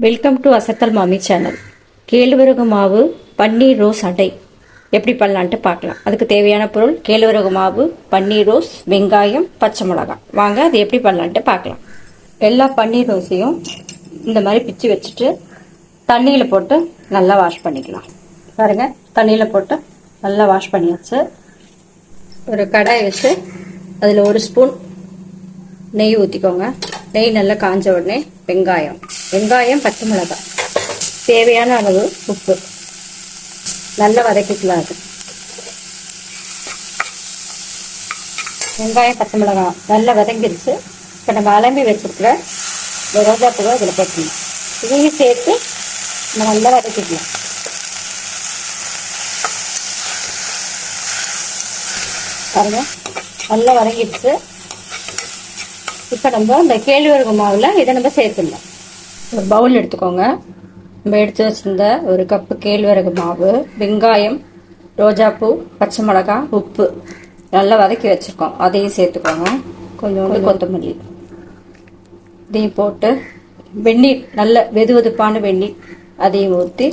Welcome to அசத்தல் மாமி channel கேழ்வரகு மாவு பன்னீர் ரோஸ் அடை. எப்படி பண்ணலான்ட்டு பார்க்கலாம். அதுக்கு தேவையான பொருள் கேழ்வரகு மாவு பன்னீர் ரோஸ் வெங்காயம் பச்சை மிளகாய். வாங்க அது எப்படி பண்ணலான்ட்டு பார்க்கலாம். எல்லா பன்னீர் ரோஸையும் இந்த மாதிரி பிச்சு வச்சுட்டு தண்ணியில் போட்டு நல்லா வாஷ் பண்ணிக்கலாம். பாருங்கள் தண்ணியில் போட்டு நல்லா வாஷ் பண்ணியாச்சு. ஒரு கடாய் வச்சு அதில் ஒரு ஸ்பூன் நெய் ஊற்றிக்கோங்க நெய் நல்லா காஞ்ச உடனே வெங்காயம். வெங்காயம் பச்சை மிளகாய் தேவையான அளவு உப்பு. நல்லா வதக்கிக்கலாம் அது. வெங்காயம் பச்சை மிளகாய் நல்லா வதங்கிருச்சு. இப்போ நம்ம அலம்பி வச்சுருக்கிற ரோஜா பூவை இதில் போட்டுக்கணும். இதையும் சேர்த்து நம்ம நல்லா வதக்கிக்கலாம். பாருங்க. நல்லா வதங்கிடுச்சு இப்போ நம்ம இந்த கேழ்வரகு மாவில் இதை நம்ம சேர்த்துடலாம். ஒரு பவுல் எடுத்துக்கோங்க. நம்ம எடுத்து வச்சிருந்த ஒரு கப்பு கேழ்வரகு மாவு வெங்காயம் ரோஜாப்பூ பச்சை மிளகாய் உப்பு நல்லா வதக்கி வச்சுருக்கோம். அதையும் சேர்த்துக்கோங்க. கொஞ்சோண்டு கொத்தமல்லி. இதையும் போட்டு வெந்நீர் நல்ல வெது வெதுப்பான வெந்நீர் அதையும் ஊற்றி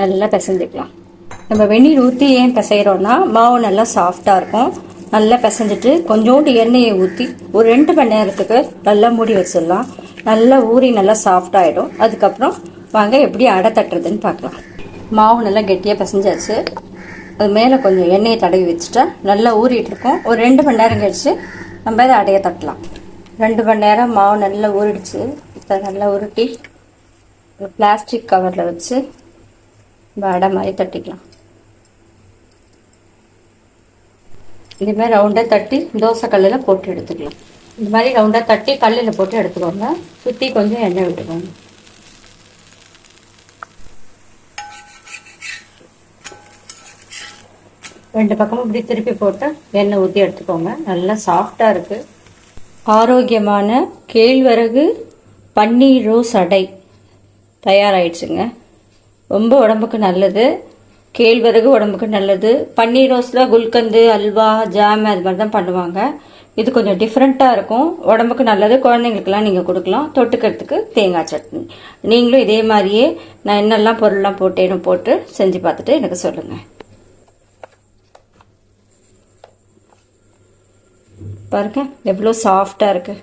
நல்லா பிசைஞ்சிக்கலாம். நம்ம வெந்நீர் ஊற்றி ஏன் பிசைகிறோன்னா மாவு நல்லா சாஃப்டாக இருக்கும். நல்லா பிசைஞ்சிட்டு கொஞ்சோண்டு எண்ணெயை ஊற்றி ஒரு ரெண்டு மணி நேரத்துக்கு நல்லா மூடி வச்சிடலாம். நல்லா ஊறி நல்லா சாஃப்டாகிடும் அதுக்கப்புறம் வாங்க எப்படி அடை தட்டுறதுன்னு பார்க்கலாம். மாவு நல்லா கெட்டியாக பிசைஞ்சாச்சு. அது மேலே கொஞ்சம் எண்ணெயை தடவி வச்சுட்டா நல்லா ஊறிட்டு இருக்கும். ஒரு ரெண்டு மணி நேரம் கழிச்சு நம்ம இதை அடையை தட்டலாம். ரெண்டு மணி நேரம் மாவு நல்லா ஊறிடுச்சு. இப்போ நல்லா உருட்டி ஒரு பிளாஸ்டிக் கவரில் வச்சு நம்ம அடை மாதிரி தட்டிக்கலாம். இந்த மாதிரி ரவுண்டாக தட்டி தோசை கல்லில் போட்டு எடுத்துக்கலாம். இந்த மாதிரி ரவுண்டாக தட்டி கல்லில் போட்டு எடுத்துக்கோங்க. சுற்றி கொஞ்சம் எண்ணெய் விட்டுக்கோங்க. ரெண்டு பக்கமும் இப்படி திருப்பி போட்டு எண்ணெய் ஊற்றி எடுத்துக்கோங்க. நல்லா சாஃப்டாக இருக்குது ஆரோக்கியமான கேழ்வரகு பன்னீர் ரோஸ் அடை தயாராகிடுச்சுங்க ரொம்ப உடம்புக்கு நல்லது. கேழ்வரகு உடம்புக்கு நல்லது. பன்னீர் ரோஸில் குல்கந்து அல்வா ஜாம் அது மாதிரி தான் பண்ணுவாங்க. இது கொஞ்சம் டிஃப்ரெண்ட்டாக இருக்கும். உடம்புக்கு நல்லது. குழந்தைங்களுக்கெல்லாம் நீங்கள் கொடுக்கலாம். தொட்டுக்கிறதுக்கு தேங்காய் சட்னி. நீங்களும் இதே மாதிரியே நான் என்னெல்லாம் பொருள்லாம் போட்டேன்னு போட்டு செஞ்சு பார்த்துட்டு எனக்கு சொல்லுங்கள் பாருங்க எவ்வளோ சாஃப்டாக இருக்குது